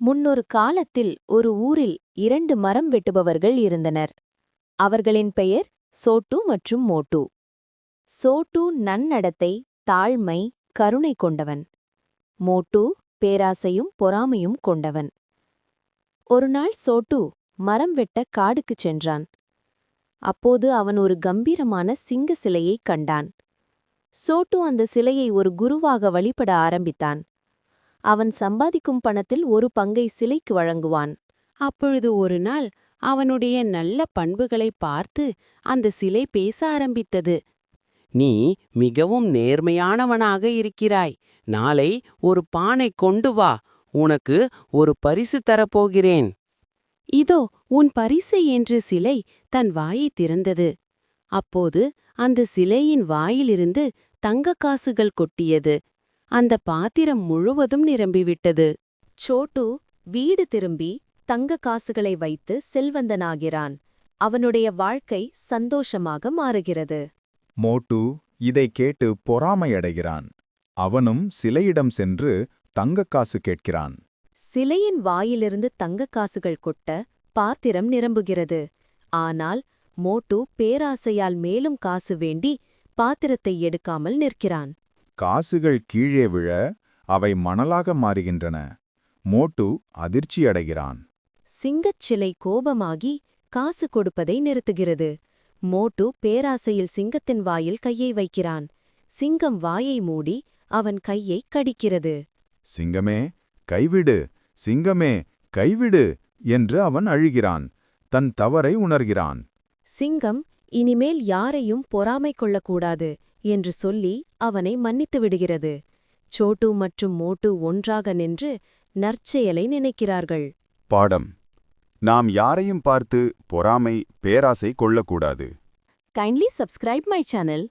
முன்னொரு காலத்தில் ஒரு ஊரில் இரண்டு மரம் வெட்டுபவர்கள் இருந்தனர். அவர்களின் பெயர் சோட்டு மற்றும் மோட்டு. சோட்டு நன்னடத்தை தாழ்மை கருணை கொண்டவன். மோட்டு பேராசையும் பொறாமையும் கொண்டவன். ஒருநாள் சோட்டு மரம் வெட்ட காடுக்குச் சென்றான். அப்போது அவன் ஒரு கம்பீரமான சிங்க சிலையைக் கண்டான். சோட்டு அந்த சிலையை ஒரு குருவாக வழிபட ஆரம்பித்தான். அவன் சம்பாதிக்கும் பணத்தில் ஒரு பங்கை சிலைக்கு வழங்குவான். அப்பொழுது ஒரு நாள் அவனுடைய நல்ல பண்புகளைப் பார்த்து அந்த சிலை பேச ஆரம்பித்தது. நீ மிகவும் நேர்மையானவனாக இருக்கிறாய். நாளை ஒரு பானை கொண்டு வா. உனக்கு ஒரு பரிசு தரப்போகிறேன். இதோ உன் பரிசு என்று சிலை தன் வாயை திறந்தது. அப்போது அந்த சிலையின் வாயிலிருந்து தங்கக் காசுகள் கொட்டியது. அந்த பாத்திரம் முழுவதும் நிரம்பிவிட்டது. சோட்டு வீடு திரும்பி தங்க காசுகளை வைத்து செல்வந்தனாகிறான். அவனுடைய வாழ்க்கை சந்தோஷமாக மாறுகிறது. மோட்டு இதைக் கேட்டு பொறாமையடைகிறான். அவனும் சிலையிடம் சென்று தங்கக் காசு கேட்கிறான். சிலையின் வாயிலிருந்து தங்கக் காசுகள் கொட்ட பாத்திரம் நிரம்புகிறது. ஆனால் மோட்டு பேராசையால் மேலும் காசு வேண்டி பாத்திரத்தை எடுக்காமல் நிற்கிறான். காசுகள் கீழே விழ அவை மணலாக மாறுகின்றன. மோட்டு அதிர்ச்சியடைகிறான் சிங்கச் சிலை கோபமாகி காசு கொடுப்பதை நிறுத்துகிறது. மோட்டு பேராசையில் சிங்கத்தின் வாயில் கையை வைக்கிறான். சிங்கம் வாயை மூடி அவன் கையைக் கடிக்கிறது. சிங்கமே கைவிடு சிங்கமே கைவிடு என்று அவன் அழுகிறான். தன் தவறை உணர்கிறான். சிங்கம் இனிமேல் யாரையும் பொறாமை கொள்ளக்கூடாது என்று சொல்லி அவனை மன்னித்து விடுகிறது. சோட்டு மற்றும் மோட்டு ஒன்றாக நின்று நற்செயலை நினைக்கிறார்கள். பாடம். நாம் யாரையும் பார்த்து பொறாமை பேராசை கொள்ளக்கூடாது. Kindly subscribe my channel